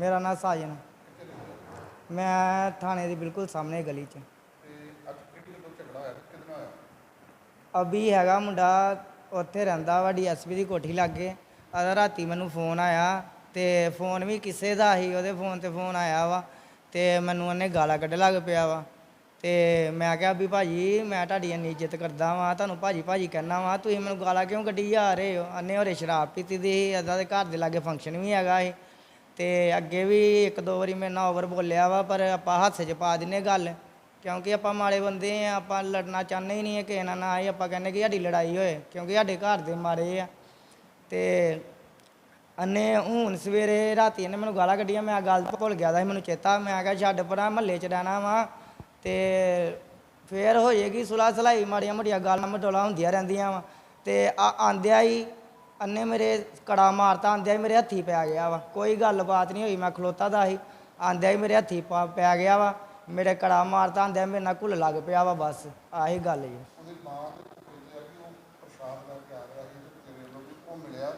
ਮੇਰਾ ਨਾਮ ਸਾਜਨ। ਮੈਂ ਥਾਣੇ ਦੀ ਬਿਲਕੁਲ ਸਾਹਮਣੇ ਗਲੀ 'ਚ। ਅਭੀ ਹੈਗਾ ਮੁੰਡਾ ਉੱਥੇ ਰਹਿੰਦਾ ਵਾ ਡੀਐਸਪੀ ਦੀ ਕੋਠੀ ਲਾਗੇ। ਆਦਾ ਰਾਤੀ ਮੈਨੂੰ ਫੋਨ ਆਇਆ ਤੇ ਫੋਨ ਵੀ ਕਿਸੇ ਦਾ ਸੀ ਉਹਦੇ ਫੋਨ ਤੇ ਫੋਨ ਆਇਆ ਵਾ ਤੇ ਮੈਨੂੰ ਉਹਨੇ ਗਾਲਾਂ ਕੱਢ ਲੱਗ ਪਿਆ ਵਾ। ਤੇ ਮੈਂ ਕਿਹਾ ਵੀ ਭਾਜੀ ਮੈਂ ਤੁਹਾਡੀ ਇੰਨੀ ਇੱਜ਼ਤ ਕਰਦਾ ਵਾਂ ਤੁਹਾਨੂੰ ਭਾਜੀ ਭਾਜੀ ਕਹਿਣਾ ਵਾਂ ਤੁਸੀਂ ਮੈਨੂੰ ਗਾਲਾਂ ਕਿਉਂ ਕੱਢੀ ਜਾ ਰਹੇ ਹੋ? ਅੰਨੇ ਹੋਰੇ ਸ਼ਰਾਬ ਪੀਤੀ ਦੀ ਅੱਧਾ ਦੇ ਘਰ ਦੇ ਲਾਗੇ ਫੰਕਸ਼ਨ ਵੀ ਹੈਗਾ ਸੀ। ਤੇ ਅੱਗੇ ਵੀ ਇੱਕ ਦੋ ਵਾਰੀ ਮੇਰੇ ਨਾਲ ਓਵਰ ਬੋਲਿਆ ਵਾ, ਪਰ ਆਪਾਂ ਹੱਥ 'ਚ ਪਾ ਦਿੰਨੇ ਗੱਲ, ਕਿਉਂਕਿ ਆਪਾਂ ਮਾੜੇ ਬੰਦੇ ਆ, ਆਪਾਂ ਲੜਨਾ ਚਾਹੁੰਦੇ ਹੀ ਨਹੀਂ ਹੈ ਕਿਸੇ ਨਾਲ ਨਾ ਹੀ ਆਪਾਂ ਕਹਿੰਦੇ ਕਿ ਸਾਡੀ ਲੜਾਈ ਹੋਏ, ਕਿਉਂਕਿ ਸਾਡੇ ਘਰ ਦੇ ਮਾੜੇ ਆ। ਤੇ ਅੰਨੇ ਹੁਣ ਸਵੇਰੇ ਰਾਤੀ ਇਹਨੇ ਮੈਨੂੰ ਗਾਲਾਂ ਕੱਢੀਆਂ, ਮੈਂ ਗੱਲ ਭੁੱਲ ਗਿਆ ਦਾ ਸੀ ਮੈਨੂੰ ਚੇਤਾ, ਮੈਂ ਕਿਹਾ ਛੱਡ ਪਰਾਂ, ਮਹੱਲੇ 'ਚ ਰਹਿਣਾ ਵਾ। ਤੇ ਫੇਰ ਹੋ ਜਾਏਗੀ ਸੁਲਾ ਸਲਾਈ ਮਾੜੀਆਂ ਮੋਟੀਆਂ ਗਾਲਾਂ, ਮਟੋਲਾ ਹੁੰਦੀਆਂ ਰਹਿੰਦੀਆਂ ਵਾ। ਤੇ ਆ ਆਂਦਿਆ ਹੀ ਅੰਨੇ ਮੇਰੇ ਕੜਾ ਮਾਰਤਾ ਆਂਦਿਆ ਹੀ ਮੇਰੇ ਹੱਥੀ ਪੈ ਗਿਆ ਵਾ। ਕੋਈ ਗੱਲਬਾਤ ਨਹੀਂ ਹੋਈ ਮੈਂ ਖਲੋਤਾ ਦਾ ਸੀ। ਆਂਦਿਆ ਹੀ ਮੇਰੇ ਹੱਥੀ ਪਾ- ਪੈ ਗਿਆ ਵਾ। ਮੇਰੇ ਕੜਾ ਮਾਰਤਾ ਆਂਦਿਆ ਮੇਰੇ ਨਾਲ ਘੁੱਲ ਲੱਗ ਪਿਆ ਵਾ ਬਸ। ਆਹੀ ਗੱਲ ਜੀ ਉਹਦੀ ਮਾਂ ਤੇ ਕਹਿੰਦੇ ਆ ਕਿ ਉਹ ਪ੍ਰਸ਼ਾਦ ਲੈ ਕੇ ਆ ਰਿਹਾ ਸੀ ਤੇ ਤੇਰੇ ਨੂੰ ਵੀ ਉਹ ਮਿਲਿਆ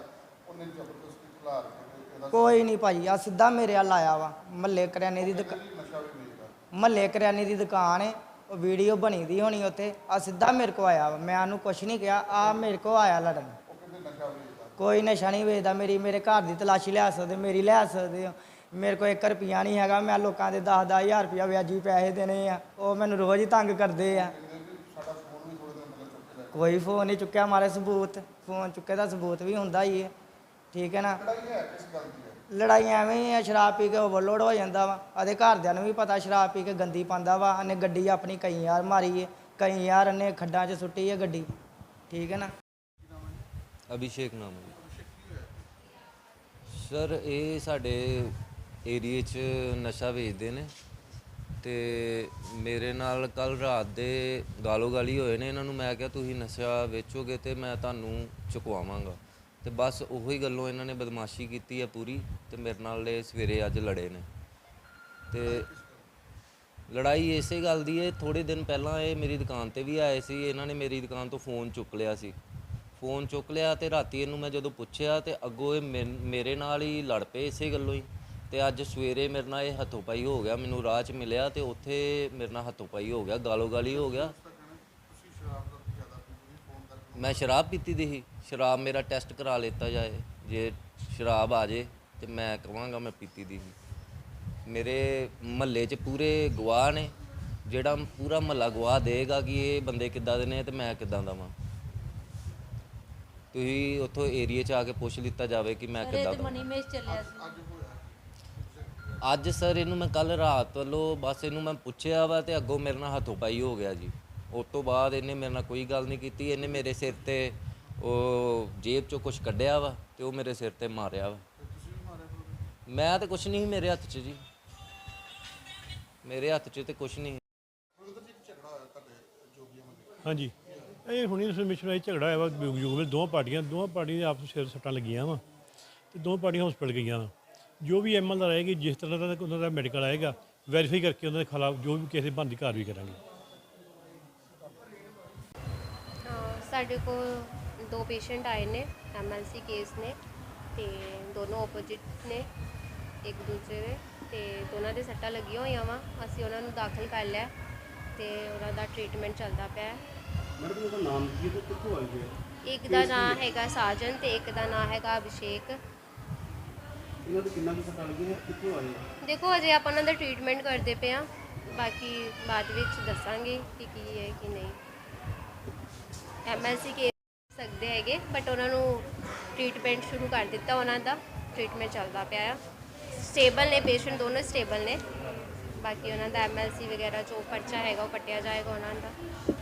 ਉਹਨੇ ਜ਼ਬਰਦਸਤੀ ਖਿਲਾ ਕੇ ਤੇ ਇਹਦਾ ਕੋਈ ਨਹੀਂ ਭਾਜੀ ਆ ਸਿੱਧਾ ਮੇਰੇ ਵੱਲ ਆਇਆ ਵਾ। ਮੱਲੇ ਕਰਿਆਨੇ ਦੀ ਦੁਕਾਨ ਨਸ਼ਾ ਵੀ ਵੇਚਦਾ? ਮਹੱਲੇ ਕਰਿਆਨੇ ਦੀ ਦੁਕਾਨ ਹੈ ਉਹ ਵੀਡੀਓ ਬਣੀ ਦੀ ਹੋਣੀ ਉੱਥੇ। ਆ ਸਿੱਧਾ ਮੇਰੇ ਕੋ ਆਇਆ ਵਾ। ਮੈਂ ਉਹਨੂੰ ਕੁਛ ਨਹੀਂ ਕਿਹਾ। ਆ ਮੇਰੇ ਕੋ ਆਇਆ ਲੜਨ ਉਹ ਕਹਿੰਦੇ ਨਸ਼ਾ ਵੇਚਦਾ ਕੋਈ ਨਸ਼ਾ ਨਹੀਂ ਵੇਚਦਾ ਮੇਰੀ, ਮੇਰੇ ਘਰ ਦੀ ਤਲਾਸ਼ੀ ਲੈ ਸਕਦੇ, ਮੇਰੀ ਲੈ ਸਕਦੇ ਹੋ। ਮੇਰੇ ਕੋਲ 1 ਰੁਪਿਆ ਨਹੀਂ ਹੈਗਾ, ਮੈਂ ਲੋਕਾਂ ਦੇ 10 10000 ਰੁਪਿਆ ਵਿਆਜੀ ਪੈਸੇ ਦੇਣੇ ਆ। ਉਹ ਮੈਨੂੰ ਰੋਜ਼ ਹੀ ਤੰਗ ਕਰਦੇ ਆ। ਕੋਈ ਫੋਨ ਨਹੀਂ ਚੁੱਕਿਆ ਮਾਰੇ ਸਬੂਤ, ਫੋਨ ਚੁੱਕੇ ਦਾ ਸਬੂਤ ਵੀ ਹੁੰਦਾ ਹੀ ਹੈ ਠੀਕ ਹੈ ਨਾ? ਲੜਾਈਆਂ ਹੈ ਐਵੇਂ ਹੀ ਆ, ਸ਼ਰਾਬ ਪੀ ਕੇ ਓਵਰਲੋਡ ਹੋ ਜਾਂਦਾ ਵਾ। ਆਦੇ ਘਰਦਿਆਂ ਨੂੰ ਵੀ ਪਤਾ, ਸ਼ਰਾਬ ਪੀ ਕੇ ਗੰਦੀ ਪਾਉਂਦਾ ਵਾ। ਉਹਨੇ ਗੱਡੀ ਆਪਣੀ ਕਈ ਯਾਰ ਮਾਰੀ ਏ, ਕਈ ਯਾਰ ਉਹਨੇ ਖੱਡਾਂ 'ਚ ਸੁੱਟੀ ਏ ਗੱਡੀ। ਠੀਕ ਹੈ ਨਾ? ਅਭਿਸ਼ੇਕ ਨਾਮ ਹੈ ਸਰ, ਇਹ ਸਾਡੇ ਏਰੀਏ 'ਚ ਨਸ਼ਾ ਵੇਚਦੇ ਨੇ ਤੇ ਮੇਰੇ ਨਾਲ ਕੱਲ ਰਾਤ ਦੇ ਗਾਲੋ ਗਾਲੀ ਹੋਏ ਨੇ। ਇਹਨਾਂ ਨੂੰ ਮੈਂ ਕਿਹਾ, ਤੁਸੀਂ ਨਸ਼ਾ ਵੇਚੋਗੇ ਤੇ ਮੈਂ ਤੁਹਾਨੂੰ ਚੁਕਵਾਵਾਂਗਾ। ਤੇ ਬਸ ਉਹੀ ਗੱਲੋਂ ਇਹਨਾਂ ਨੇ ਬਦਮਾਸ਼ੀ ਕੀਤੀ ਹੈ ਪੂਰੀ ਤੇ ਮੇਰੇ ਨਾਲ ਇਹ ਸਵੇਰੇ ਅੱਜ ਲੜੇ ਨੇ। ਤੇ ਲੜਾਈ ਇਸੇ ਗੱਲ ਦੀ ਹੈ ਥੋੜੇ ਦਿਨ ਪਹਿਲਾਂ ਇਹ ਮੇਰੀ ਦੁਕਾਨ ਤੇ ਵੀ ਆਏ ਸੀ। ਇਹਨਾਂ ਨੇ ਮੇਰੀ ਦੁਕਾਨ ਤੋਂ ਫੋਨ ਚੁੱਕ ਲਿਆ ਸੀ। ਫੋਨ ਚੁੱਕ ਲਿਆ ਤੇ ਰਾਤੀ ਇਹਨੂੰ ਮੈਂ ਜਦੋਂ ਪੁੱਛਿਆ ਤੇ ਅੱਗੋਂ ਇਹ ਮੇਰ- ਮੇਰੇ ਨਾਲ ਹੀ ਲੜ ਪਏ ਇਸੇ ਗੱਲੋਂ ਹੀ। ਤੇ ਅੱਜ ਸਵੇਰੇ ਮੇਰੇ ਨਾਲ ਇਹ ਹੱਥੋਂ ਪਾਈ ਹੋ ਗਿਆ, ਮੈਨੂੰ ਰਾਹ 'ਚ ਮਿਲਿਆ ਤੇ ਉੱਥੇ ਮੇਰੇ ਨਾਲ ਹੱਥੋਂ ਪਾਈ ਹੋ ਗਿਆ, ਗਾਲੋ ਗਾਲੀ ਹੋ ਗਿਆ। ਮੈਂ ਸ਼ਰਾਬ ਪੀਤੀ ਦੀ ਸੀ, ਸ਼ਰਾਬ ਮੇਰਾ ਟੈਸਟ ਕਰਾ ਲਿੱਤਾ ਜਾਏ, ਜੇ ਸ਼ਰਾਬ ਆ ਜੇ ਤੇ ਮੈਂ ਕਵਾਂਗਾ ਮੈਂ ਪੀਤੀ ਦੀ ਸੀ। ਮੇਰੇ ਮਹੱਲੇ 'ਚ ਪੂਰੇ ਗਵਾਹ ਨੇ, ਜਿਹੜਾ ਪੂਰਾ ਮਹੱਲਾ ਗਵਾਹ ਦੇਗਾ ਕਿ ਇਹ ਬੰਦੇ ਕਿੱਦਾਂ ਦੇ ਨੇ ਤੇ ਮੈਂ ਕਿੱਦਾਂ ਦਾ ਵਾਂ। ਤੁਸੀਂ ਉੱਥੋਂ ਏਰੀਏ 'ਚ ਆ ਕੇ ਪੁੱਛ ਲਿੱਤਾ ਜਾਵੇ ਕਿ ਮੈਂ ਕਿੱਦਾਂ ਦਾ ਮਨੀ ਮੇਸ਼ ਚੱਲਿਆ ਸੀ। ਅੱਜ ਸਰ ਇਹਨੂੰ ਮੈਂ ਕੱਲ ਰਾਤ ਵੱਲੋਂ ਬਸ ਇਹਨੂੰ ਮੈਂ ਪੁੱਛਿਆ ਵਾ ਤੇ ਅੱਗੋਂ ਮੇਰੇ ਨਾਲ ਹੱਥੋਂ ਪਾਈ ਹੋ ਗਿਆ ਜੀ। ਉਸ ਤੋਂ ਬਾਅਦ ਇਹਨੇ ਮੇਰੇ ਨਾਲ ਕੋਈ ਗੱਲ ਨਹੀਂ ਕੀਤੀ। ਇਹਨੇ ਮੇਰੇ ਸਿਰ ਤੇ ਉਹ ਜੇਬ ਚੋਂ ਕੁਝ ਕੱਢਿਆ ਵਾ ਤੇ ਉਹ ਮੇਰੇ ਸਿਰ ਤੇ ਮਾਰਿਆ ਵਾ। ਮੈਂ ਤੇ ਕੁਝ ਨਹੀਂ ਸੀ ਮੇਰੇ ਹੱਥ 'ਚ ਜੀ। ਮੇਰੇ ਹੱਥ 'ਚ ਤੇ ਕੁਝ ਨਹੀਂ। ਹਾਂਜੀ। ਇਹ ਹੁਣੀ ਇਨਫੋਰਮੇਸ਼ਨ ਆਈ ਝਗੜਾ ਹੋਇਆ ਵਾ ਯੁਗ ਵਿੱਚ ਦੋਵਾਂ ਪਾਰਟੀਆਂ ਦੋਵਾਂ ਪਾਰਟੀਆਂ ਦੇ ਆਪਸ ਸਿਰ ਸੱਟਾਂ ਲੱਗੀਆਂ ਵਾ ਤੇ ਦੋਵਾਂ ਪਾਰਟੀਆਂ ਹਸਪਤਾਲ ਗਈਆਂ ਵਾ। ਜੋ ਵੀ ਐਮਐਲ ਰਹੇਗੀ, ਜਿਸ ਤਰ੍ਹਾਂ ਦਾ ਉਹਨਾਂ ਦਾ ਮੈਡੀਕਲ ਆਏਗਾ ਵੈਰੀਫਾਈ ਕਰਕੇ ਉਹਨਾਂ ਦੇ ਖਿਲਾਫ ਜੋ ਵੀ ਕਿਸੇ ਬੰਦੀ ਕਾਰਵਾਈ ਕਰਾਂਗੇ। ਸਾਡੇ ਕੋਲ ਦੋ ਪੇਸ਼ੈਂਟ ਆਏ ਨੇ ਐਮਐਲਸੀ ਕੇਸ ਨੇ ਤੇ ਦੋਨੋਂ ਆਪੋਜੀਟ ਨੇ, ਇੱਕ ਦੂਜੇ ਦੇ ਤੇ ਦੋਨਾਂ ਦੇ ਸੱਟਾਂ ਲੱਗੀਆਂ ਹੋਈਆਂ ਵਾ। ਅਸੀਂ ਉਹਨਾਂ ਨੂੰ ਦਾਖਲ ਕਰ ਲਿਆ ਤੇ ਉਹਨਾਂ ਦਾ ਟ੍ਰੀਟਮੈਂਟ ਚੱਲਦਾ ਪਿਆ। ਮੈਡਮ ਉਹਦਾ ਨਾਮ ਕੀ ਹੈ ਤੇ ਕਿੱਥੋਂ ਆਈ ਹੈ? ਇੱਕ ਦਾ ਨਾਮ ਹੈਗਾ ਸਾਜਨ ਤੇ ਇੱਕ ਦਾ ਨਾਮ ਹੈਗਾ ਅਭਿਸ਼ੇਕ। ਇਹਨਾਂ ਦੇ ਕਿੰਨਾ ਕੁ ਸੱਟਾਂ ਲੱਗੀਆਂ ਕਿੱਥੋਂ ਆਈ ਹੈ ਦੇਖੋ ਅਜੇ ਆਪਾਂ ਉਹਨਾਂ ਦਾ ਟ੍ਰੀਟਮੈਂਟ ਕਰਦੇ ਪਏ ਆ ਬਾਕੀ ਬਾਅਦ ਵਿੱਚ ਦੱਸਾਂਗੇ ਕਿ ਕੀ ਹੈ ਕਿ ਨਹੀਂ। ਐਮਐਲਸੀ ਕੇ ਸਕਦੇ ਹੈਗੇ ਬਟ ਉਹਨਾਂ ਨੂੰ ਟ੍ਰੀਟਮੈਂਟ ਸ਼ੁਰੂ ਕਰ ਦਿੱਤਾ ਉਹਨਾਂ ਦਾ। ਟ੍ਰੀਟਮੈਂਟ ਚੱਲਦਾ ਪਿਆ ਆ। ਸਟੇਬਲ ਨੇ ਪੇਸ਼ੈਂਟ ਦੋਨੋਂ ਸਟੇਬਲ ਨੇ। ਬਾਕੀ ਉਹਨਾਂ ਦਾ ਐਮਐਲਸੀ ਵਗੈਰਾ ਜੋ ਪਰਚਾ ਹੈਗਾ ਉਹ ਕੱਟਿਆ ਜਾਏਗਾ ਉਹਨਾਂ ਦਾ।